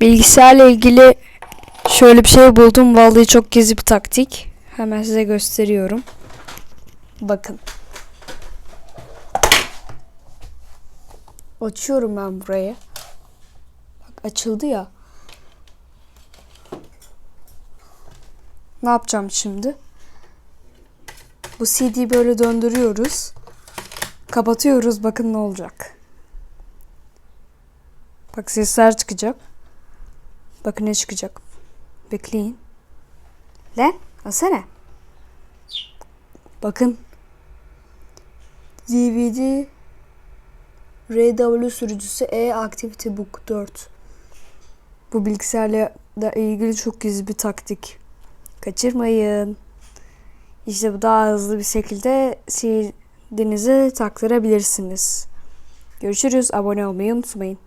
Bilgisayarla ilgili şöyle bir şey buldum. Vallahi çok gizli bir taktik. Hemen size gösteriyorum. Bakın. Açıyorum ben burayı. Bak açıldı ya. Ne yapacağım şimdi? Bu CD'yi böyle döndürüyoruz. Kapatıyoruz. Bakın ne olacak. Bak sesler çıkacak. Bakın ne çıkacak. Bekleyin. Lan asana. Bakın. DVD RW sürücüsü E Activity Book 4. Bu bilgisayarla da ilgili çok gizli bir taktik. Kaçırmayın. İşte bu daha hızlı bir şekilde CD'nizi taktırabilirsiniz. Görüşürüz. Abone olmayı unutmayın.